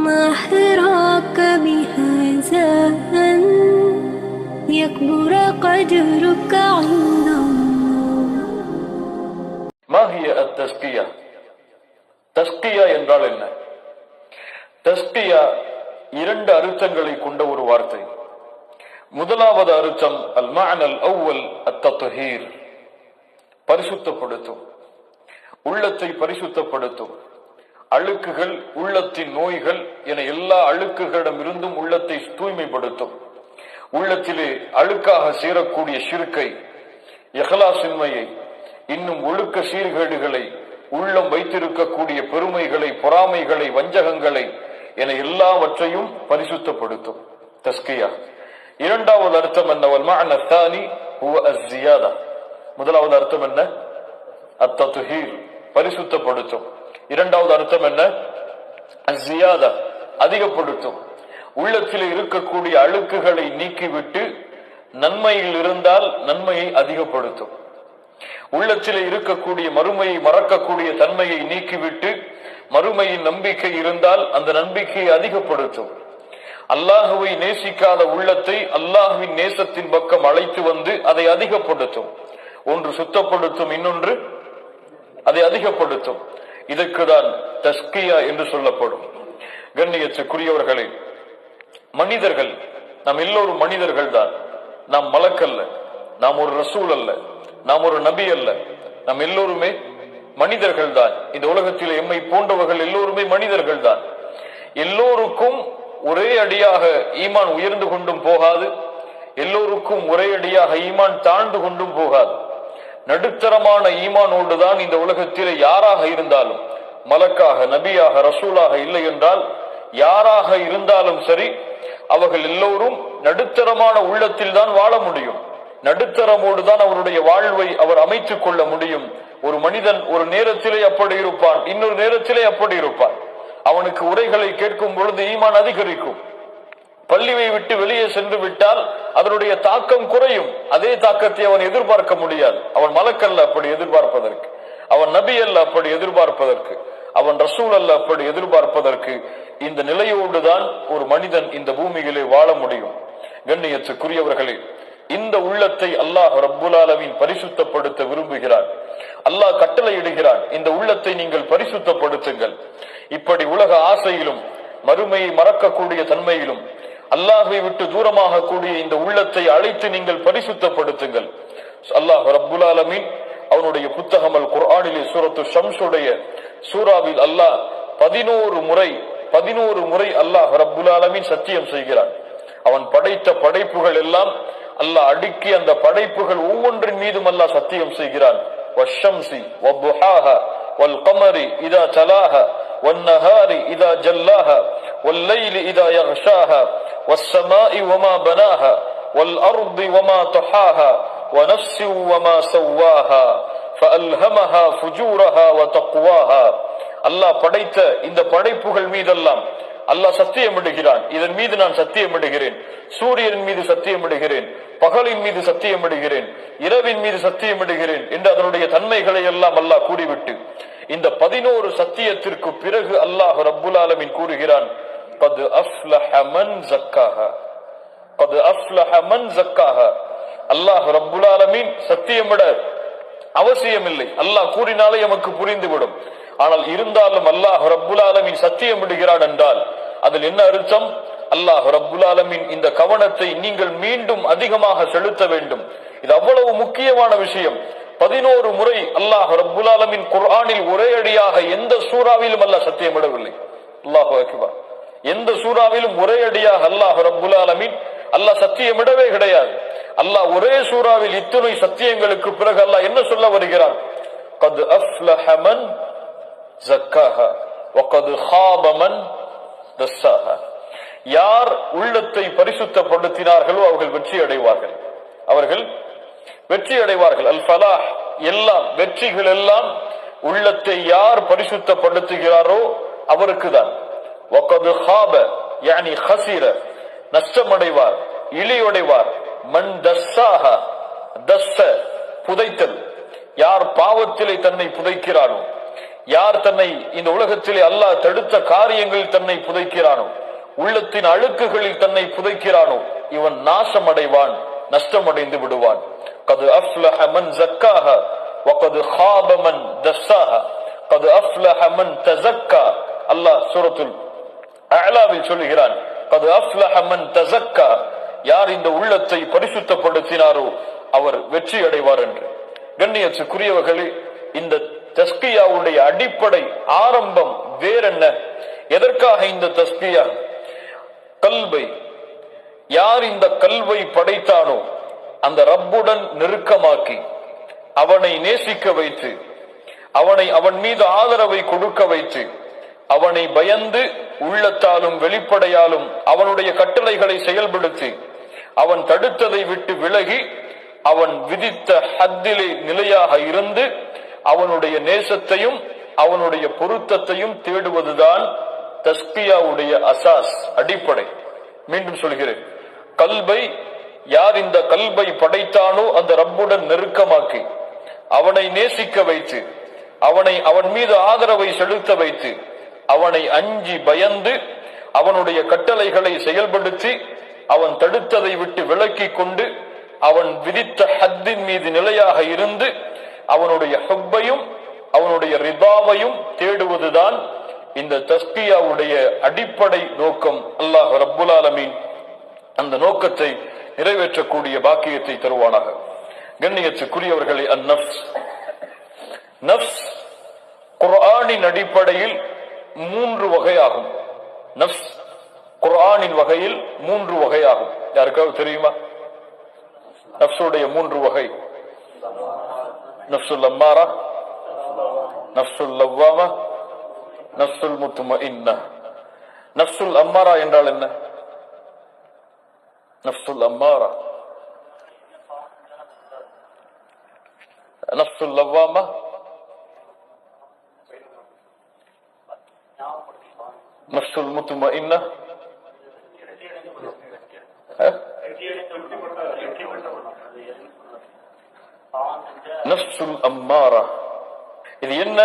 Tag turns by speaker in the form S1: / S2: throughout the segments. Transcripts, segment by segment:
S1: ما حراك بهذا أن يكبر قدرك عند الله
S2: மாஹிய அத் தஸ்கியா தஸ்கியா என்றால் என்ன தஸ்கியா இரண்டு அர்த்தங்களை கொண்ட ஒரு வார்த்தை முதலாவது அர்த்தம் அல் மஅனல் அவ்வல் அத்தஹீர் பரிசுத்தப்படுத்தும் உள்ளத்தை பரிசுத்தப்படுத்தும் அழுக்குகள் உள்ளத்தின் நோய்கள் என எல்லா அழுக்குகளிடமிருந்தும் உள்ளத்தை தூய்மைப்படுத்தும். உள்ளத்திலே அழுக்காக சேரக்கூடிய சிறுக்கை எஹலாசின்மையை இன்னும் ஒழுக்க சீர்கேடுகளை உள்ளம் வைத்திருக்கக்கூடிய பெருமைகளை பொறாமைகளை வஞ்சகங்களை என எல்லாவற்றையும் பரிசுத்தப்படுத்தும். தஸ்கியா. இரண்டாவது அர்த்தம் என்னவல் முதலாவது அர்த்தம் என்ன? அத்தத்துஹீர் பரிசுத்தப்படுத்தும். இரண்டாவது அர்த்தம் என்ன? அஸ்ஸியாதா அதிகப்படுத்தும். உள்ளத்தில் இருக்கக்கூடிய அழுக்குகளை நீக்கிவிட்டு நன்மையில் இருந்தால் நன்மையை அதிகப்படுத்தும். உள்ளத்தில் இருக்கக்கூடிய மறுமையை மறக்கக்கூடிய தன்மையை நீக்கிவிட்டு மறுமையின் நம்பிக்கை இருந்தால் அந்த நம்பிக்கையை அதிகப்படுத்தும். அல்லாஹுவை நேசிக்காத உள்ளத்தை அல்லாஹுவின் நேசத்தின் பக்கம் அழைத்து வந்து அதை அதிகப்படுத்தும். ஒன்று சுத்தப்படுத்தும் இன்னொன்று அதை அதிகப்படுத்தும். இதற்குதான் தஸ்கியா என்று சொல்லப்படும். கண்ணியத்துக்குரியவர்களே மனிதர்கள் நாம் எல்லோரும் மனிதர்கள் தான் நாம் மலக்கல்ல நாம் ஒரு ரசூல் அல்ல நாம் ஒரு நபி அல்ல. நாம் எல்லோருமே மனிதர்கள் தான் இந்த உலகத்தில் எம்மை போன்றவர்கள் எல்லோருமே மனிதர்கள் தான் எல்லோருக்கும் ஒரே அடியாக ஈமான் உயர்ந்து கொண்டும் போகாது. எல்லோருக்கும் ஒரே அடியாக ஈமான் தாழ்ந்து கொண்டும் போகாது. நடுத்தரமான ஈமானோடு தான் இந்த உலகத்திலே யாராக இருந்தாலும் மலக்காக நபியாக ரசூலாக இல்லை என்றால் யாராக இருந்தாலும் சரி அவர்கள் எல்லோரும் நடுத்தரமான உள்ளத்தில் தான் வாழ முடியும். நடுத்தரமோடு தான் அவருடைய வாழ்வை அவர் அமைத்துக் கொள்ள முடியும். ஒரு மனிதன் ஒரு நேரத்திலே அப்படி இருப்பான் இன்னொரு நேரத்திலே அப்படி இருப்பான். அவனுக்கு உரைகளை கேட்கும் பொழுது ஈமான் அதிகரிக்கும். பள்ளியை விட்டு வெளியே சென்று விட்டால் அதனுடைய தாக்கம் குறையும். அதே தாக்கத்தை அவன் எதிர்பார்க்க முடியாது. அவன் மலக்கல்ல அப்படி எதிர்பார்ப்பதற்கு. அவன் நபி அல்ல அப்படி எதிர்பார்ப்பதற்கு. அவன் ரசூல் அல்ல அப்படி எதிர்பார்ப்பதற்கு. இந்த நிலையோடு தான் ஒரு மனிதன் இந்த பூமியிலே வாழ முடியும். கண்ணியத்துக்குரியவர்களே இந்த உள்ளத்தை அல்லாஹ் ரப்புலாலவின் பரிசுத்தப்படுத்த விரும்புகிறான் அல்லாஹ் கட்டளையிடுகிறான் இந்த உள்ளத்தை நீங்கள் பரிசுத்தப்படுத்துங்கள். இப்படி உலக ஆசையிலும் மறுமையை மறக்கக்கூடிய தன்மையிலும் அல்லாஹை விட்டு தூரமாக கூடிய இந்த உள்ளத்தை அழைத்து நீங்கள் பரிசுத்தப்படுத்துங்கள் அல்லாஹ் ரப்புல் ஆலமீன் அவனுடைய புத்தகம் அல் குர்ஆனிலே சூரத்து ஷம்ஸுடைய சூராவில் அல்லாஹ் பதினோரு முறை பதினோரு முறை அல்லாஹ் ரப்புல் ஆலமீன் சத்தியம் செய்கிறான் அவன் படைத்த படைப்புகள் எல்லாம் அல்லாஹ் அடுக்கி அந்த படைப்புகள் ஒவ்வொன்றின் மீதும் அல்லாஹ் சத்தியம் செய்கிறான் வஷம்சி வப்புஹாஹா والقمر إذا تلاها والنهار إذا جلاها والليل إذا يغشاها والسماء وما بناها والأرض وما طحاها ونفس وما سواها فألهمها فجورها وتقواها அல்லாஹ் படைத்த இந்த படைப்புகள் மீதெல்லாம் அல்லாஹ் சத்தியமிடுகிறான் இதன் மீது நான் சத்தியமிடுகிறேன் சூரியன் மீது சத்தியமிடுகிறேன் பகலின் மீது சத்தியமிடுகிறேன் இரவின் மீது சத்தியமிடுகிறேன் என்று அதனுடைய தன்மைகளை எல்லாம் அல்லாஹ் கூறிவிட்டு இந்த பதினோரு சத்தியத்திற்கு பிறகு அல்லாஹ் ரப்புல் ஆலமீன் கூறுகிறான் கது அஃப்லஹமன் ஜக்காக கது அஃப்லஹமன் ஜக்காக அல்லாஹ் ரப்புலாலமீன் சத்தியமிட அவசியமில்லை அல்லாஹ் கூறினாலே எமக்கு புரிந்துவிடும். ஆனால் இருந்தாலும் அல்லாஹ் ரப்புல் ஆலமின் சத்தியம் விடுகிறான் என்றால் அதில் என்ன அர்த்தம்? அல்லாஹ் ரப்புல் ஆலமின் இந்த கவனத்தை நீங்கள் மீண்டும் அதிகமாக செலுத்த வேண்டும். இது அவ்வளவு முக்கியமான விஷயம். பதினோரு முறை அல்லாஹ் ரப்புல் ஆலமின் குர்ஆனில் ஒரே அடியாக எந்த சூறாவிலும் அல்லாஹ் சத்தியமிடவில்லை அல்லாஹு அக்பர். எந்த சூறாவிலும் ஒரே அடியாக அல்லாஹ் ரபுல் ஆலமின். அல்லாஹ் சத்தியமிடவே கிடையாது. அல்லாஹ் ஒரே சூறாவில் இத்தனை சத்தியங்களுக்கு பிறகு அல்லாஹ் என்ன சொல்ல வருகிறான்? கத் அஃப்லஹ மன் ஜக்காஹ வகத் ஹாப மன் தஸ்ஸாஹ. யார் உள்ளத்தை பரிசுத்தப்படுத்தினார்களோ அவர்கள் வெற்றி அடைவார்கள். அவர்கள் வெற்றி அடைவார்கள். அல் ஃபலாஹ் எல்லாம் வெற்றிகள் எல்லாம் உள்ளத்தை யார் பரிசுத்தப்படுத்துகிறாரோ அவருக்கு தான் யானி ஹசிர நஷ்டமடைவார் இழியடைவார் மண் தஸ்ஸாக தஸ்ஸ புதைத்தல். யார் பாவத்திலே தன்னை புதைக்கிறானோ யார் தன்னை இந்த உலகத்திலே அல்லாஹ் தடுத்த காரியங்களில் தன்னை புதைக்கிறானோ உள்ளத்தின் அழுக்குகளில் தன்னை புதைக்கிறானோ இவன் நாசமடைவான் நஷ்டமடைந்து விடுவான். கது அஃப்லஹ மன் ஜக்காஹ வகது ஹாப மன் தஸ்ஸாஹ கது அஃப்லஹ மன் தஸக்கா அல்லாஹ் சூரத்துல் அலாவில் சொல்லுகிறான் கது அஃப்லஹ மன் யார் இந்த உள்ளத்தை பரிசுத்தப்படுத்தினாரோ அவர் வெற்றி அடைவார் என்று. கண்ணியத்துக்குரியவர்களே இந்த தஸ்கியாவுடைய அடிப்படை ஆரம்பம் வேறென்ன? எதற்காக இந்த தஸ்கியா? கல்வை யார் இந்த கல்வை படைத்தானோ அந்த ரப்புடன் நெருக்கமாக்கி அவனை நேசிக்க வைத்து அவனை அவன் மீது ஆதரவை கொடுக்க வைத்து அவனை பயந்து உள்ளத்தாலும் வெளிப்படையாலும் அவனுடைய கட்டளைகளை செயல்படுத்தி அவன் தடுத்ததை விட்டு விலகி அவன் விதித்த ஹத்திலே நிலையாக இருந்து அவனுடைய நேசத்தையும் அவனுடைய பொருத்தத்தையும் தேடுவதுதான் தஸ்கியாவுடைய அசாஸ் அடிப்படை. மீண்டும் சொல்கிறேன். கல்வை யார் இந்த கல்வை படைத்தானோ அந்த ரப்புடன் நெருக்கமாக்கி அவனை நேசிக்க வைத்து அவனை அவன் மீது ஆதரவை செலுத்த வைத்து அவனை அஞ்சி பயந்து அவனுடைய கட்டளைகளை செயல்படுத்தி அவன் தடுத்ததை விட்டு விலக்கி கொண்டு அவன் விதித்த ஹத்தின் மீது நிலையாக இருந்து அவனுடைய ஹப்பையும் அவனுடைய ரிதாவையும் தேடுவதுதான் இந்த தஸ்கியாவுடைய அடிப்படை நோக்கம். அல்லாஹ் ரப்புல் அந்த நோக்கத்தை நிறைவேற்றக்கூடிய பாக்கியத்தை தருவானாக. கண்ணியத்துக்குரியவர்களை அந்நப்ஸ் நப்ஸ் குரானின் அடிப்படையில் மூன்று வகையாகும். நப்ஸ் குரானின் வகையில் மூன்று வகையாகும். யாருக்காவது தெரியுமா? நப்சுடைய மூன்று வகை. நப்சுல் அம்மாரா நப்சுல் லவ்வாமா நப்சுல் முத்தும நப்சுல் அம்மாரா என்றால் என்ன? நப்சுல் அம்மாரா. நப்சுல் லவ்வாமா நப்சுல் முத்துமா இன்ன நப்சுல் அம்மாரா இது என்ன?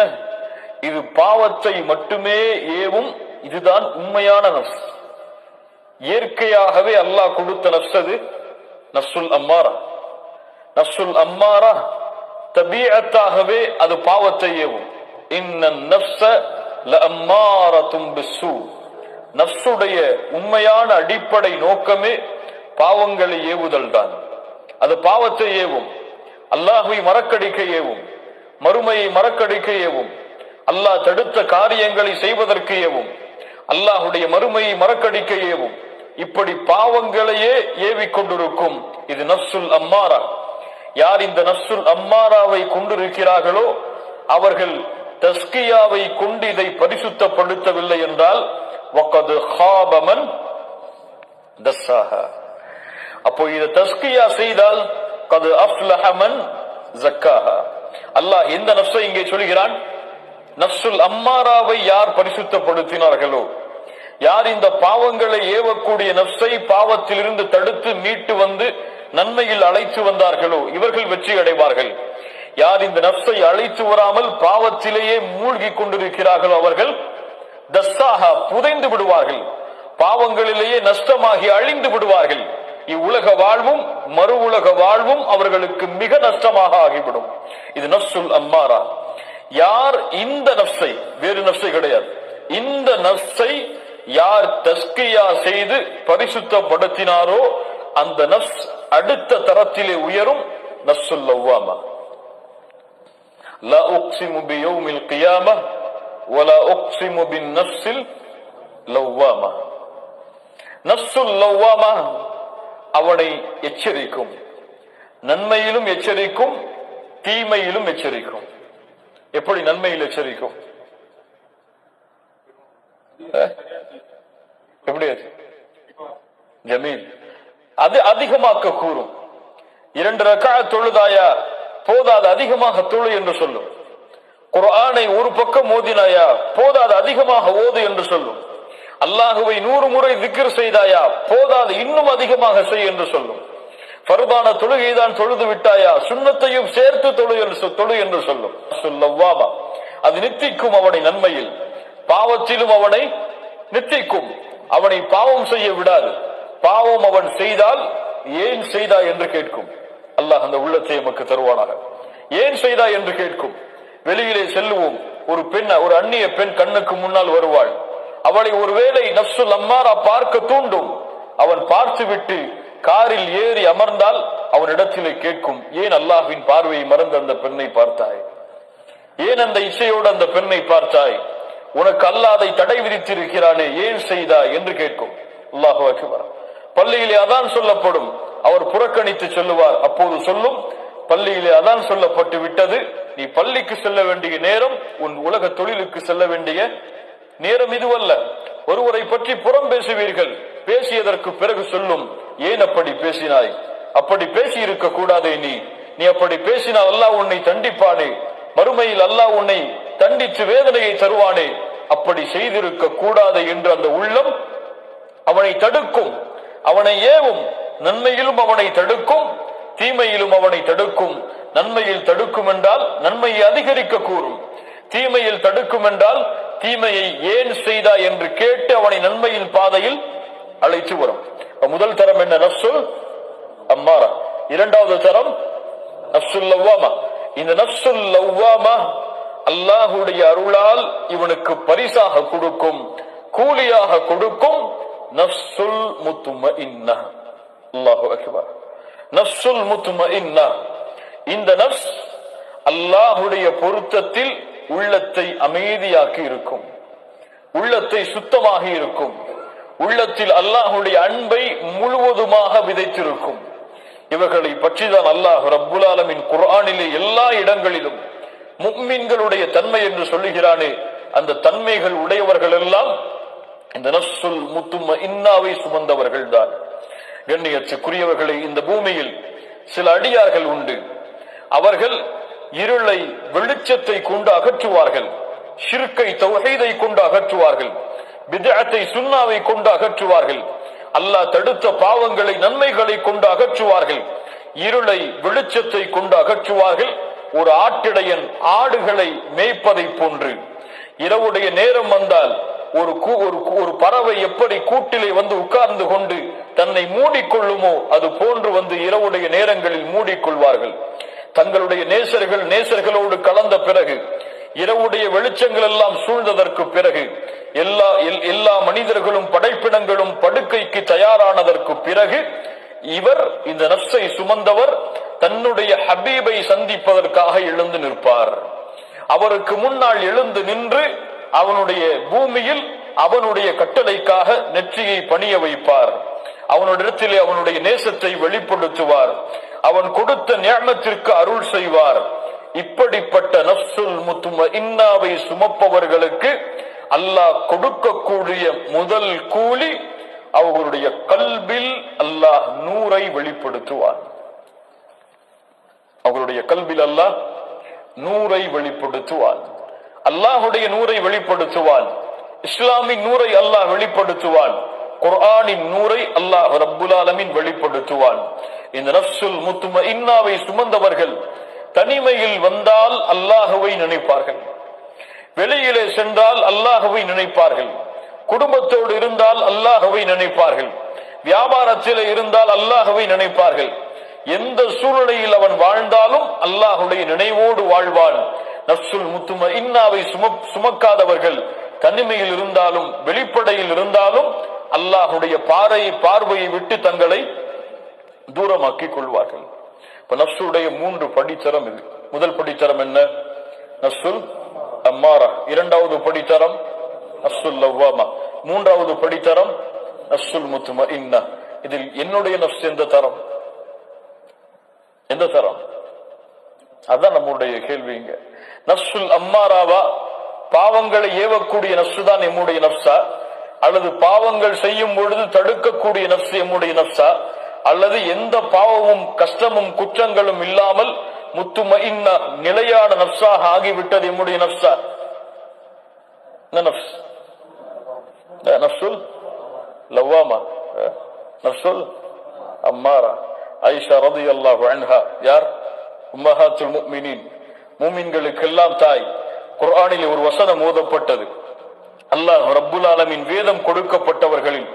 S2: இது பாவத்தை மட்டுமே ஏவும் இதுதான் உண்மையான நப்ஸ் இயற்கையாகவே அல்லாஹ் கொடுத்த நஃப்ஸ் அது நப்சுல் அம்மாரா. நப்சுல் அம்மாரா தபீஅத்தாகவே அது பாவத்தை ஏவும். இன்ன நஃப்ஸ நப்சுடைய உண்மையான அடிப்படை நோக்கமே பாவங்களை ஏவுதல் தான் அது பாவத்தை ஏவும். அல்லாஹுவை மறக்கடிக்க ஏவும். மறுமையை மறக்கடிக்க ஏவும். அல்லாஹ் தடுத்த காரியங்களை செய்வதற்கு ஏவும். அல்லாஹுடைய மறுமையை மறக்கடிக்க ஏவும். இப்படி பாவங்களையே ஏவிக்கொண்டிருக்கும் இது நப்சுல் அம்மாரா. யார் இந்த நப்சுல் அம்மாராவை கொண்டிருக்கிறார்களோ அவர்கள் தஸ்கியாவை கொண்டு இதை பரிசுத்தப்படுத்தவில்லை என்றால் வக்கது ஹாபமன் தஸ்ஸாஹா. அப்போ இதை தஸ்கியா செய்தால் கது அஃப்லஹமன் ஜக்காஹா. அல்லாஹ் எந்த நப்சை இங்கே சொல்கிறான் நப்சுல் அம்மாராவை யார் பரிசுத்தப்படுத்தினார்களோ? யார் இந்த பாவங்களை ஏவக்கூடிய நப்சை பாவத்திலிருந்து தடுத்து மீட்டு வந்து நன்மையில் அழைத்து வந்தார்களோ இவர்கள் வெற்றி அடைவார்கள். யார் இந்த நப்சை அழைத்து வராமல் பாவத்திலேயே மூழ்கி கொண்டிருக்கிறார்களோ அவர்கள்? தஸ்ஸாக புதைந்து விடுவார்கள். பாவங்களிலேயே நஷ்டமாகி அழிந்து விடுவார்கள். இவ்வுலக வாழ்வும் மறு உலக வாழ்வும் அவர்களுக்கு மிக நஷ்டமாக ஆகிவிடும். இது நப்சுல் அம்மாரா. யார் இந்த நப்சை வேறு நப்சை கிடையாது. இந்த நப்சை யார் தஸ்கியா செய்து பரிசுத்தப்படுத்தினாரோ அந்த நப்ஸ் அடுத்த தரத்திலே உயரும். நப்சுல் லவ்வாமா. لا أقسم بيوم القيامة ولا أقسم بالنفس اللوامة நப்சுல் லவ்வாமா அவனை எச்சரிக்கும் நன்மையிலும் எச்சரிக்கும் தீமையிலும் எச்சரிக்கும் எப்படி நன்மையில் எச்சரிக்கும் அஹ்? எப்படி அது ஜமீல் அது அதிகமாக்க கூறும் இரண்டு ரக்கா தொழுதாயா போதாது அதிகமாக தொழு என்று சொல்லும். குரானை ஒரு பக்கம் ஓதினாயா போதாது அதிகமாக ஓது என்று சொல்லும். அல்லாஹுவை நூறு முறை திக்ர் செய்தாயா? போதாது இன்னும் அதிகமாக செய் என்று சொல்லும். பருபான தொழுகை தான் தொழுது விட்டாயா? சுண்ணத்தையும் சேர்த்து தொழு என்று சொ- தொழு என்று சொல்லும். சொல்லவாமா அது நித்திக்கும் அவனை நன்மையில். பாவத்திலும் அவனை நித்திக்கும். அவனை பாவம் செய்ய விடாது. பாவம் அவன் செய்தால் ஏன் செய்தா என்று கேட்கும். அல்லாஹ் அந்த உள்ளத்தை நமக்கு தருவானாக. ஏன் செய்தா என்று கேட்கும். வெளியிலே செல்லுவோம். ஒரு பெண் ஒரு அந்நிய பெண் கண்ணுக்கு முன்னால் வருவாள். அவளை ஒருவேளை நப்சுல் அம்மாரா பார்க்க தூண்டும். அவன் பார்த்துவிட்டு காரில் ஏறி அமர்ந்தால் அவனிடத்திலே கேட்கும் ஏன் அல்லாஹின் பார்வையை மறந்து அந்த பெண்ணை பார்த்தாய்? ஏன் அந்த இசையோடு அந்த பெண்ணை பார்த்தாய்? உனக்கு அல்லாதை தடை விதித்திருக்கிறானே ஏன் செய்தாய்? என்று கேட்கும். அல்லாஹ் அக்பர். பள்ளியிலே அதான் சொல்லப்படும். அவர் புறக்கணித்து சொல்லுவார். அப்போது சொல்லும் பள்ளியிலே அதான் சொல்லப்பட்டு விட்டது. நீ பள்ளிக்கு செல்ல வேண்டிய நேரம் உன் உலக தொழிலுக்கு செல்ல வேண்டிய நேரம் இதுவல்ல. ஒருவரை பற்றி புறம் பேசுவீர்கள். பேசியதற்கு பிறகு சொல்லும் ஏன் அப்படி பேசினாய்? அப்படி பேசி இருக்க கூடாதே நீ. நீ அப்படி பேசினால் அல்லாஹ் உன்னை தண்டிப்பானே. மறுமையில் அல்லாஹ் உன்னை தண்டித்து வேதனையை தருவானே. அப்படி செய்திருக்க கூடாது என்று அந்த உள்ளம் அவனை தடுக்கும். அவனை ஏவும். நன்மையிலும் அவனை தடுக்கும் தீமையிலும் அவனை தடுக்கும். நன்மையில் தடுக்கும் என்றால் நன்மையை அதிகரிக்க கூறும். தீமையில் தடுக்கும் என்றால் தீமையை ஏன் செய்தா என்று கேட்டு அவனை நன்மையின் பாதையில் அழைத்து வரும். முதல் தரம் என்ன? நப்சுல் அம்மாரா. இரண்டாவது தரம் நப்சுல் லவ்வாமா. இந்த நப்சுல் லவ்வாமா அல்லாஹுடைய அருளால் இவனுக்கு பரிசாக கொடுக்கும் கூலியாக கொடுக்கும் நப்சுல் முத்தும இன்ன. நப்சுல் முத்தும இன்ன இந்த நப்ஸ் அல்லாஹுடைய பொருத்தத்தில் உள்ளத்தை அமைதியாக்கி இருக்கும். உள்ளத்தை சுத்தமாக இருக்கும். உள்ளத்தில் அல்லாஹுடைய அன்பை முழுவதுமாக விதைத்திருக்கும். இவர்களை பற்றிதான் அல்லாஹ் ரப்புல் ஆலமின் குர்ஆனிலே எல்லா இடங்களிலும் முக்மீன்களுடைய தன்மை என்று சொல்லுகிறானே அந்த தன்மைகள் உடையவர்கள் எல்லாம் இந்த நஸ்ஸுல் முத்தும இன்னாவை சுமந்தவர்கள் தான் கண்ணியத்துக்குரியவர்களை இந்த பூமியில் சில அடியார்கள் உண்டு. அவர்கள் இருளை வெளிச்சத்தை கொண்டு அகற்றுவார்கள் ஷிர்கை தௌஹீதை கொண்டு அகற்றுவார்கள் விதத்தை சுண்ணாவை கொண்டு அகற்றுவார்கள் அல்லாஹ் தடுத்த பாவங்களை நன்மைகளை கொண்டு அகற்றுவார்கள் இருளை வெளிச்சத்தை கொண்டு அகற்றுவார்கள் ஒரு ஆட்டிடையன் ஆடுகளை மேய்ப்பதை போன்று. இரவுடைய நேரம் வந்தால் ஒரு கூ- ஒரு ஒரு பறவை எப்படி கூட்டிலே வந்து உட்கார்ந்து கொண்டு தன்னை மூடிக்கொள்ளுமோ அது போன்று வந்து இரவுடைய நேரங்களில் மூடிக்கொள்வார்கள். தங்களுடைய நேசர்கள் நேசர்களோடு கலந்த பிறகு இரவுடைய வெளிச்சங்கள் எல்லாம் சூழ்ந்ததற்கு பிறகு எல்லா எல்- எல்லா மனிதர்களும் படைப்பினங்களும் படுக்கைக்கு தயாரானதற்கு பிறகு இவர் இந்த நப்சை சுமந்தவர் தன்னுடைய ஹபீபை சந்திப்பதற்காக எழுந்து நிற்பார். அவருக்கு முன்னால் எழுந்து நின்று அவனுடைய பூமியில் அவனுடைய கட்டளைக்காக நெற்றியை பணிய வைப்பார். அவனிடத்திலே அவனுடைய நேசத்தை வெளிப்படுத்துவார். அவன் கொடுத்த ஞானத்திற்கு அருள் செய்வார். இப்படிப்பட்ட நப்சுல் முத்தும இன்னாவை சுமப்பவர்களுக்கு அல்லாஹ் கொடுக்கக்கூடிய முதல் கூலி அவர்களுடைய கல்பில் அல்லாஹ் நூரை வெளிப்படுத்துவார் அவர்களுடைய கல்பில் அல்லாஹ் நூரை வெளிப்படுத்துவான். அல்லாஹுடைய நூரை வெளிப்படுத்துவான். இஸ்லாமின் நூரை அல்லாஹ் வெளிப்படுத்துவான். குர்ஆனின் நூரை அல்லாஹ் ரப்புல் வெளிப்படுத்துவான். இந்த நஃப்சுல் முத்தும இன்னாவை சுமந்தவர்கள் தனிமையில் வந்தால் அல்லாஹுவை நினைப்பார்கள். வெளியிலே சென்றால் அல்லாஹுவை நினைப்பார்கள். குடும்பத்தோடு இருந்தால் அல்லாஹுவை நினைப்பார்கள். வியாபாரத்தில் இருந்தால் அல்லாஹுவை நினைப்பார்கள். எந்த சூழ்நிலையில் அவன் வாழ்ந்தாலும் அல்லாஹுடைய நினைவோடு வாழ்வான். நப்சுல் முத்தும இன்னாவை சுமக்காதவர்கள் தனிமையில் இருந்தாலும் வெளிப்படையில் இருந்தாலும் அல்லாஹுடைய பாறை பார்வையை விட்டு தங்களை தூரமாக்கிக் கொள்வார்கள். இப்ப நப்சுடைய மூன்று படித்தரம் இது. முதல் படித்தரம் என்ன? நஸ்ஸுல் அம்மாரா. இரண்டாவது படித்தரம் நப்சுல் லவ்வாமா. மூன்றாவது படித்தரம் நஸ்ஸுல் முத்தும இன்னா. இதில் என்னுடைய நப்சு எந்த தரம்? எந்த தரம்? அதான் நம்முடைய கேள்விங்க நப்சுல் அம்மாராவா? பாவங்களை ஏவக்கூடிய நப்சு தான் எம்முடைய நப்சா அல்லது பாவங்கள் செய்யும் பொழுது தடுக்கக்கூடிய நப்சு எம்முடைய நப்சா அல்லது எந்த பாவமும் கஷ்டமும் குற்றங்களும் இல்லாமல் முத்துமஇன்னா நிலையான நப்சாக ஆகிவிட்டது எம்முடைய நப்சா நப்சுல் லவ்வாமா? நப்சுல் அம்மாரா? ஐஷா ரதி அல்லாஹ் யார்? உம்மஹாத்துல் முக்மினின் மூமின்களுக்கெல்லாம் தாய். குர்ஆனில் ஒரு வசனம் ஓதப்பட்டது. அல்லாஹ் ரப்புல் ஆலமின் வேதம் கொடுக்கப்பட்டவர்களில்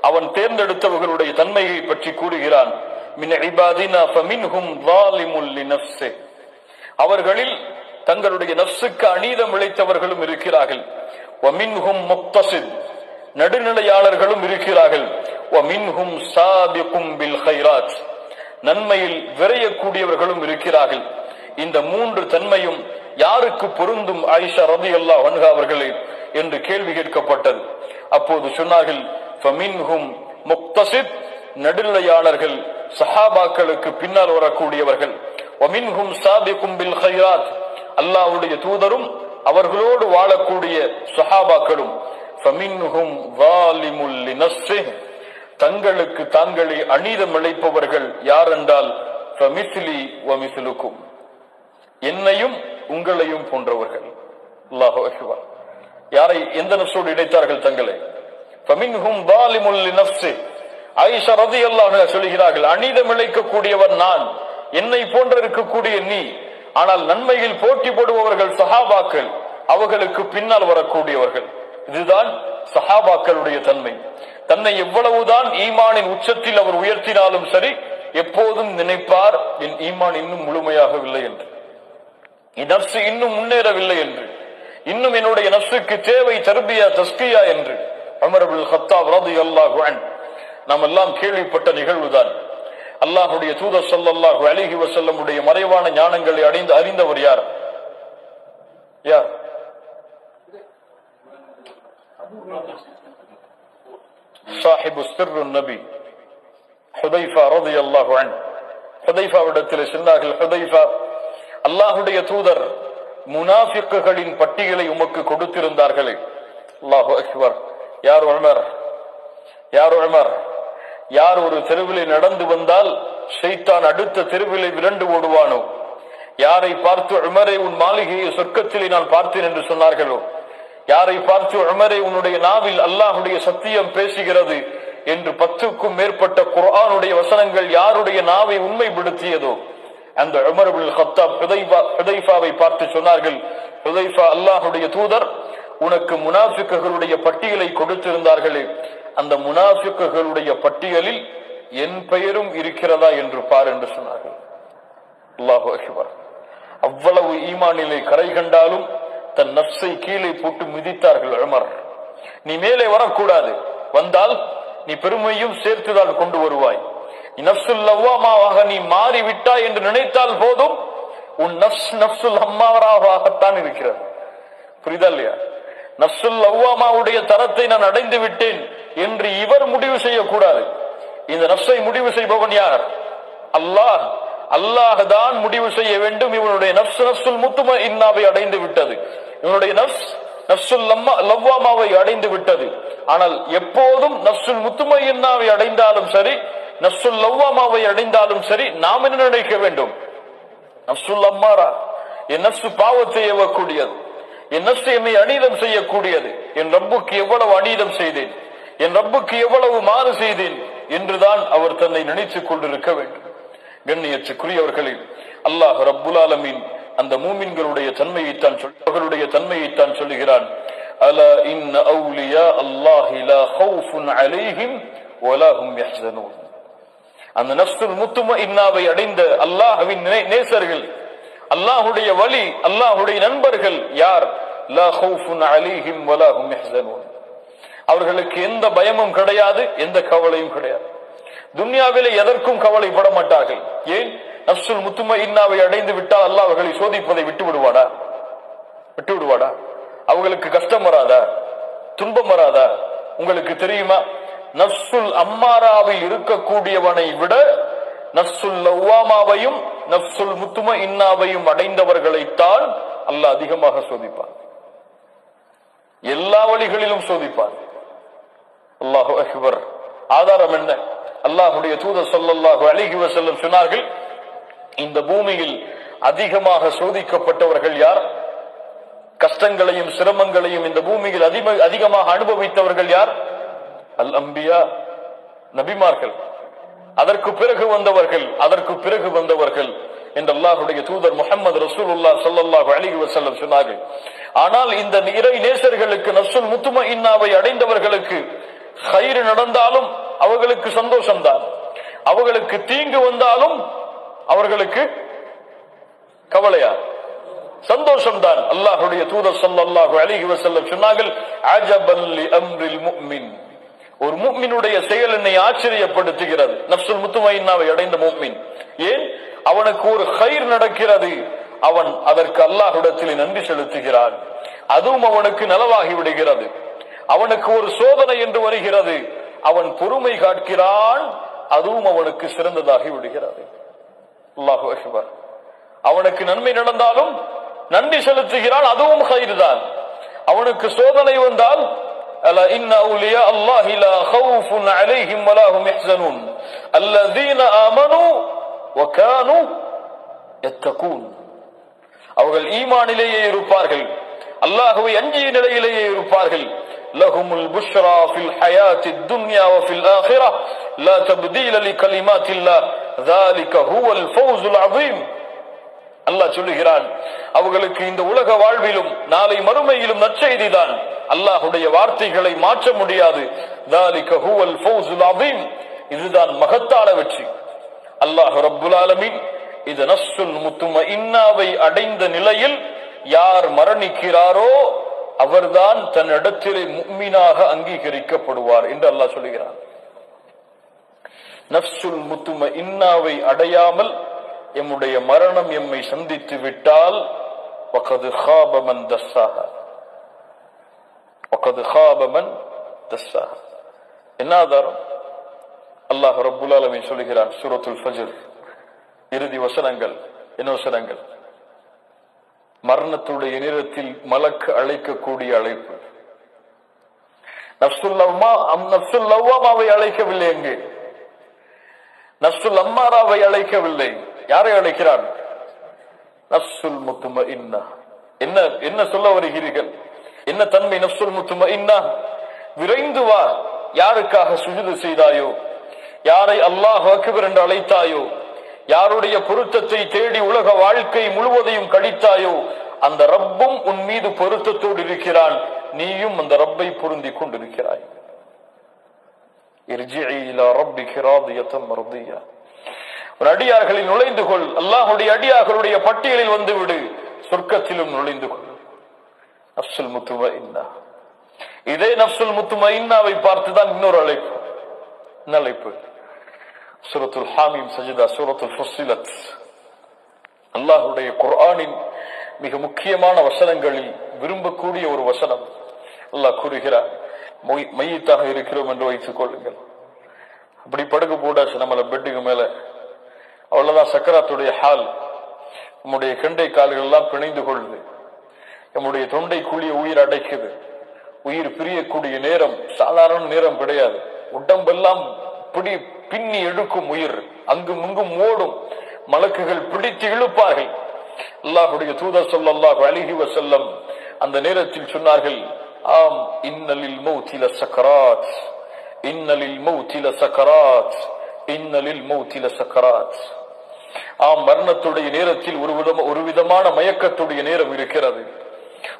S2: அவன் தேர்ந்தெடுத்தவர்களுடைய தன்மையை பற்றி கூறுகிறான். அவர்களில் தங்களுடைய நப்சுக்கு அநீதம் இழைத்தவர்களும் இருக்கிறார்கள். நடுநிலையாளர்களும் இருக்கிறார்கள். நன்மையில் விரையக்கூடியவர்களும் இருக்கிறார்கள். இந்த மூன்று தன்மையும் யாருக்கு பொருந்தும் ஆயிஷா ரதி அல்லா வன்கா அவர்களே என்று கேள்வி கேட்கப்பட்டது. அப்போது சொன்னார்கள் முக்தசித் நடுநிலையாளர்கள் சஹாபாக்களுக்கு பின்னால் வரக்கூடியவர்கள். ஒமின்ஹும் சாபிக்கும் பில் ஹைராத் அல்லாஹ்வுடைய தூதரும் அவர்களோடு வாழக்கூடிய சஹாபாக்களும். ஃபமின்ஹும் வாலிமுல் தங்களுக்கு தாங்களே அநீதம் இழைப்பவர்கள் யார் என்றால் என்னையும் உங்களையும் போன்றவர்கள். யாரை எந்த நப்சோடு இணைத்தார்கள் தங்களை? ஃபமின்ஹும் சொல்கிறார்கள் அநீதம் இழைக்கக்கூடியவன் நான் என்னை போன்ற இருக்கக்கூடிய நீ. ஆனால் நன்மையில் போட்டி போடுபவர்கள் சஹாபாக்கள் அவர்களுக்கு பின்னால் வரக்கூடியவர்கள். இதுதான் சஹாபாக்களுடைய தன்மை. தன்னை எவ்வளவுதான் ஈமானின் உச்சத்தில் அவர் உயர்த்தினாலும் சரி எப்போதும் நினைப்பார் என் ஈமான் இன்னும் முழுமையாகவில்லை என்று. என் நப்சு இன்னும் முன்னேறவில்லை என்று. இன்னும் என்னுடைய நப்சுக்கு தேவை தர்பியா தஸ்கியா என்று. அமரபுல் ஹத்தாப் ரதி அல்லாஹ் அன்ஹு நாம் எல்லாம் கேள்விப்பட்ட நிகழ்வுதான். அல்லாஹுடைய தூதர் ஸல்லல்லாஹு அலைஹி வசல்லமுடைய மறைவான ஞானங்களை அடைந்து அறிந்தவர் யார்? யார்? சாஹிபு சிர்ரு நபி ஹுதைஃபா ரலியல்லாஹு அன்ஹு ஹுதைஃபாவிடத்தில் சொன்னார்கள் ஹுதைஃபா அல்லாஹுடைய தூதர் முனாஃபிக்குகளின் பட்டியலை உமக்கு கொடுத்திருந்தார்களே அல்லாஹு அக்பர் யார் உழமர் யார் உழமர் யார் ஒரு தெருவிலே நடந்து வந்தால் ஷைத்தான் அடுத்த தெருவிலே விரண்டு ஓடுவானோ யாரை பார்த்து உமரே உன் மாளிகையை சொர்க்கத்திலே நான் பார்த்தேன் என்று சொன்னார்களோ. யாரை பார்த்து உமரே உன்னுடைய நாவில் அல்லாஹுடைய சத்தியம் பேசுகிறது என்று பத்துக்கும் மேற்பட்ட குரானுடைய வசனங்கள் யாருடைய நாவை உண்மைப்படுத்தியதோ? அந்த உமர்பில் ஹத்தாப் ஹுதைஃபாவை பார்த்து சொன்னார்கள் ஹுதைஃபா அல்லாஹுடைய தூதர் உனக்கு முனாஃபிக்குகளுடைய பட்டியலை கொடுத்திருந்தார்களே அந்த முனாஃபிக்குகளுடைய பட்டியலில் என் பெயரும் இருக்கிறதா என்று பார் என்று சொன்னார்கள். அல்லாஹு அக்பர். அவ்வளவு ஈமானிலே கரை கண்டாலும் தன் நப்சை கீழே போட்டு மிதித்தார்கள் உமர். நீ மேலே வரக்கூடாது. வந்தால் நீ பெருமையும் சேர்த்துதான் கொண்டு வருவாய். நப்சுல் லவ்வாமாவாக நீ மாறிவிட்டாய் என்று நினைத்தால் போதும். உன் நப்ஸ் நப்சுல் அம்மாவராகத்தான் இருக்கிறது புரிதா இல்லையா? நப்சுல் லவ்வாமாவுடைய தரத்தை நான் அடைந்து விட்டேன் என்று இவர் முடிவு செய்யக்கூடாது. இந்த நப்சை முடிவு செய்பவன் யார்? அல்லாஹ். அல்லாஹ் தான் முடிவு செய்ய வேண்டும். இவனுடைய நப்ஸ் நப்சுல் முத்தும இன்னாவை அடைந்து விட்டது. இவனுடைய நப்ஸ் நப்சுல் லவ்வாமாவை அடைந்து விட்டது. ஆனால் எப்போதும் நப்சுல் முத்தும இன்னாவை அடைந்தாலும் சரி நப்சுல் லவ்வாமாவை அடைந்தாலும் சரி நாம் என்ன நினைக்க வேண்டும்? நப்சுல் அம்மாரா என் நப்சு பாவத்தை எவ்வக்கூடியது என் நப்சு என்னை அநீதம் செய்யக்கூடியது? என் ரப்புக்கு எவ்வளவு அநீதம் செய்தேன்? என் ரப்புக்கு எவ்வளவு மாறு செய்தேன்? என்றுதான் அவர் தன்னை நினைத்துக் கொண்டிருக்க வேண்டும். கண்ணியற்றுக்குரியவர்களில் அல்லாஹ் ரப்புல் ஆலமீன் அந்த மூமின்களுடைய தன்மையைத்தான் சொல் அவர்களுடைய தன்மையைத்தான் சொல்லுகிறான். அல இன் அவுலியா அல்லாஹி லா ஹவுஃபுன் அலைஹிம் வலா ஹும் யஹ்ஸனூன் அந்த நஃப்சுல் முத்தும இன்னாவை அடைந்த அல்லாஹ்வின் நேசர்கள் அல்லாஹுடைய வழி அல்லாஹுடைய நண்பர்கள் யார்? லா ஹவுஃபுன் அலைஹிம் வலா ஹும் யஹ்ஸனூன் அவர்களுக்கு எந்த பயமும் கிடையாது எந்த கவலையும் கிடையாது. துன்யாவிலே எதற்கும் கவலைப்பட மாட்டார்கள் ஏன்? நப்சுல் முத்தும இன்னாவை அடைந்து விட்டால் அல்லாஹ் அவர்களை சோதிப்பதை விட்டு விடுவாடா விட்டு விடுவாடா அவங்களுக்கு கஷ்டம் வராதா? துன்பம் வராதா? உங்களுக்கு தெரியுமா? நப்சுல் அம்மாராவில் இருக்கக்கூடியவனை விட நப்சுல் லவ்வாமாவையும் நப்சுல் முத்தும இன்னாவையும் அடைந்தவர்களைத்தான் அல்லாஹ் அதிகமாக சோதிப்பார் எல்லா வழிகளிலும் சோதிப்பார் அல்லாஹு அக்பர். ஆதாரம் என்ன? அல்லாஹுடைய தூதர் ஸல்லல்லாஹு அழகி செல்லும் சொன்னார்கள் இந்த பூமியில் அதிகமாக சோதிக்கப்பட்டவர்கள் யார்? கஷ்டங்களையும் சிரமங்களையும் இந்த பூமியில் அதிக அதிகமாக அனுபவித்தவர்கள் யார்? அல் அம்பியா நபிமார்கள். அதற்கு பிறகு வந்தவர்கள் அதற்கு பிறகு வந்தவர்கள் என்று அல்லாஹுடைய தூதர் முகமது ரசூலுல்லாஹ் சல்லாஹு அலைஹி வசல்லம் சொன்னார்கள். ஆனால் இந்த இறை நேசர்களுக்கு நசுல் முத்தும இன்னாவை அடைந்தவர்களுக்கு கயிறு நடந்தாலும் அவர்களுக்கு சந்தோஷம்தான். அவர்களுக்கு தீங்கு வந்தாலும் அவர்களுக்கு கவலையா? சந்தோஷம்தான். அல்லாஹுடைய தூதர் ஸல்லல்லாஹு அலைஹி வஸல்லம் சொன்னார்கள் ஒரு மூமினுடைய செயல் என்னை ஆச்சரியப்படுத்துகிறது. நப்சுல் முத்துமைன்னாவை அடைந்த மூமின் ஏன்? அவனுக்கு ஒரு கயிர் நடக்கிறது. அவன் அதற்கு அல்லாஹுடத்தில் நன்றி செலுத்துகிறான். அதுவும் அவனுக்கு நலவாகி விடுகிறது. அவனுக்கு ஒரு சோதனை என்று வருகிறது. அவன் பொறுமை காட்கிறான் அதுவும் அவனுக்கு சிறந்ததாகி விடுகிறது. அல்லாஹு அக்பர். அவனுக்கு நன்மை நடந்தாலும் நன்றி செலுத்துகிறான் அதுவும் கயிறு தான் அவனுக்கு சோதனை வந்தால் அல இன்ன அவுலியா அல்லாஹி லா அலைஹிம் வலா ஹும் யஹ்ஸனூன் அல்லதீன ஆமனு வ கானு அவர்கள் ஈமானிலேயே இருப்பார்கள் அல்லாஹுவை அஞ்சிய நிலையிலேயே இருப்பார்கள். لهم البشرى في الحياة الدنيا وفي الآخرة لا تبديل لكلمات الله ذلك هو الفوز العظيم அல்லாஹ் சொல்லுகிறான் அவர்களுக்கு இந்த உலக வாழ்விலும் நாளை மறுமையிலும் நற்செய்திதான் அல்லாஹுடைய வார்த்தைகளை மாற்ற முடியாது இதுதான் மகத்தான வெற்றி அல்லாஹு ரபுல் ஆலமின் இது நஸ்ஸுல் முத்தும இன்னாவை அடைந்த நிலையில் யார் மரணிக்கிறாரோ அவர்தான் தன்னிடத்திலே முக்மீனாக அங்கீகரிக்கப்படுவார் என்று அல்லாஹ் சொல்லுகிறார் நப்சுல் முத்தும இன்னாவை அடையாமல் எம்முடைய மரணம் எம்மை சந்தித்து விட்டால் வகது ஹாபமன் தஸ்ஸாக ஹாபமன் என்ன ஆதாரம்? அல்லாஹ் ரபுல்லாலமே சொல்லுகிறான் சூரத்துல் ஃபஜர். இறுதி வசனங்கள் என்ன வசனங்கள்? மரணத்துடைய நேரத்தில் மலக்கு அழைக்கக்கூடிய அழைப்பு. நப்சுல் அம்மா நப்சுல் லவ்வாமாவை அழைக்கவில்லை எங்கே? நப்சுல் அம்மாராவை அழைக்கவில்லை. யாரை அழைக்கிறான் நப்சுல் முத்தும இன்னா என்ன என்ன சொல்ல வருகிறீர்கள்? என்ன தன்மை நப்சுல் முத்தும இன்னா விரைந்து வா. யாருக்காக சுஜிது செய்தாயோ? யாரை அல்லாஹ் அக்பர் என்று அழைத்தாயோ? யாருடைய பொருத்தத்தை தேடி உலக வாழ்க்கை முழுவதையும் கழித்தாயோ அந்த ரப்பும் உன் மீது பொருத்தத்தோடு இருக்கிறான். நீயும் அந்த ரப்பை பொருந்தி கொண்டிருக்கிறாய். அடியார்களில் நுழைந்து கொள். அல்லாஹுடைய அடியார்களுடைய பட்டியலில் வந்துவிடு. சொர்க்கத்திலும் நுழைந்து கொள். நப்சுல் முத்துமா இன்னா இதே நப்சுல் முத்துமா இன்னாவை பார்த்துதான் இன்னொரு அழைப்பு. அழைப்பு. சூரத்துல் ஹாமீம் சஜிதா சூரத்துல் ஃபுசிலத் அல்லாஹுடைய குர்ஆனின் மிக முக்கியமான வசனங்களில் விரும்பக்கூடிய ஒரு வசனம். அல்லாஹ் கூறுகிறார் மொய்- மையத்தாக இருக்கிறோம் என்று வைத்துக் கொள்ளுங்கள். அப்படி படுக்க போடாச்சு நம்மளை பெட்டுக்கு மேல. அவ்வளவுதான் சக்கராத்துடைய ஹால். நம்முடைய கெண்டை கால்கள் எல்லாம் பிணைந்து கொள்ளுது. நம்முடைய தொண்டை உயிர் அடைக்குது. உயிர் பிரியக்கூடிய நேரம் சாதாரண நேரம் கிடையாது. உடம்பெல்லாம் பிடி பின்னி எடுக்கும் உயிர். அங்கும் இங்கும் ஓடும். மலக்குகள் பிடித்து இழுப்பார்கள். அல்லாஹுடைய தூதர் ஸல்லல்லாஹு அழகி வசல்லம் அந்த நேரத்தில் சொன்னார்கள் ஆம் இன்னலில் மௌத்தில சக்கராத். இன்னலில் மௌத்தில சக்கராத். இன்னலில் மௌத்தில சக்கராத். ஆம் மரணத்துடைய நேரத்தில் ஒரு விதம் ஒரு விதமான மயக்கத்துடைய நேரம் இருக்கிறது.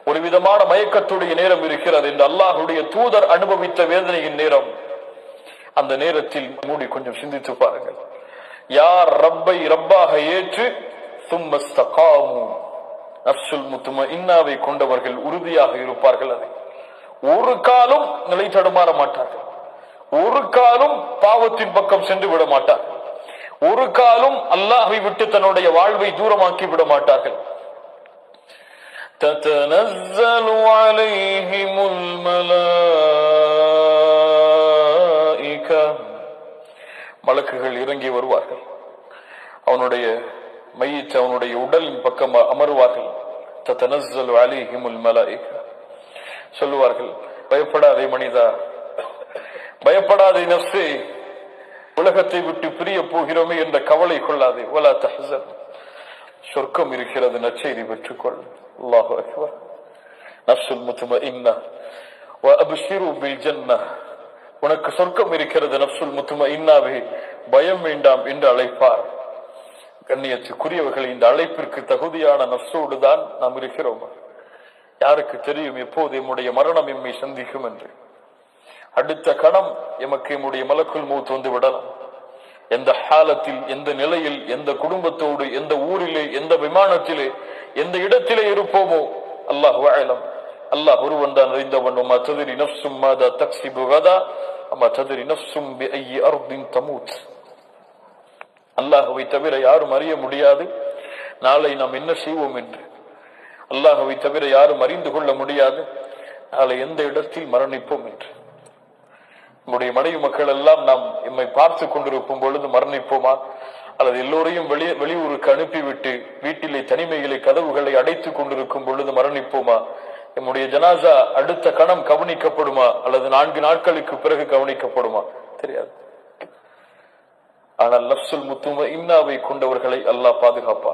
S2: ஒரு விதமான மயக்கத்துடைய நேரம் இருக்கிறது என்று அல்லாஹுடைய தூதர் அனுபவித்த வேதனையின் நேரம். அந்த நேரத்தில் மூடி கொஞ்சம் சிந்தித்து பாருங்கள் யார் ரப்பை ரப்பாக ஏற்று சும்மஸ்தகாமு நப்சுல் முத்தும இன்னாவை கொண்டவர்கள் உறுதியாக இருப்பார்கள் அதை ஒரு காலும் நிலை தடுமாற மாட்டார்கள் ஒரு காலும் பாவத்தின் பக்கம் சென்று விட மாட்டார்கள் ஒரு காலும் அல்லாஹை விட்டு தன்னுடைய வாழ்வை தூரமாக்கி விட மாட்டார்கள் تتنزل عليهم الملائكة மலக்குகள் இறங்கி வருவார்கள் அவனுடைய மையத்தை அவனுடைய உடலின் பக்கம் அமருவார்கள் தத்தனஸ்ஸலு அலைஹிமுல் மலாயிகா சொல்லுவார்கள் பயப்படாதே மனிதா பயப்படாதே நஃப்ஸே உலகத்தை விட்டு பிரிய போகிறோமே என்ற கவலை கொள்ளாதே வலா தஹ்சன் சொர்க்கம் இருக்கிறது நற்செய்தி பெற்றுக்கொள் அல்லாஹு அக்பர் நஃப்சுல் முத்துமஇன்னா وأبشروا بالجنة உனக்கு சொர்க்கம் இருக்கிறது நப்சுல் முத்தும இன்னாவே பயம் வேண்டாம் என்று அழைப்பார். கண்ணியத்துக்குரியவர்கள் இந்த அழைப்பிற்கு தகுதியான நப்சோடு தான் நாம் இருக்கிறோம். யாருக்கு தெரியும் எப்போது எம்முடைய மரணம் எம்மை சந்திக்கும் என்று. அடுத்த கணம் எமக்கு எம்முடைய மலக்குள் மூத்து வந்து விடலாம். எந்த ஹாலத்தில் எந்த நிலையில் எந்த குடும்பத்தோடு எந்த ஊரிலே எந்த விமானத்திலே எந்த இடத்திலே இருப்போமோ அல்லாஹ் வாழலாம் அல்லாஹ் ஒருவன் தான் அறிந்தவன் உமா ததிரி நப்சும் மாதா தக்சி கதா? அம்மா சதுரி நப்சும் பி ஐயி அர்பின் தமூத். அல்லாஹுவை தவிர யாரும் அறிய முடியாது. நாளை நாம் என்ன செய்வோம் என்று. அல்லாஹுவை தவிர யாரும் அறிந்து கொள்ள முடியாது. நாளை எந்த இடத்தில் மரணிப்போம் என்று. நம்முடைய மனைவி மக்கள் எல்லாம் நாம் எம்மை பார்த்து கொண்டிருக்கும் பொழுது மரணிப்போமா? அல்லது எல்லோரையும் வெளி வெளியூருக்கு அனுப்பிவிட்டு வீட்டிலே தனிமைகளை கதவுகளை அடைத்துக் கொண்டிருக்கும் பொழுது மரணிப்போமா? நம்முடைய ஜனாசா அடுத்த கணம் கவனிக்கப்படுமா? அல்லது நான்கு நாட்களுக்கு பிறகு கவனிக்கப்படுமா? தெரியாது. ஆனால் நப்சுல் முத்தும இன்னாவை கொண்டவர்களை அல்லாஹ் பாதுகாப்பான்.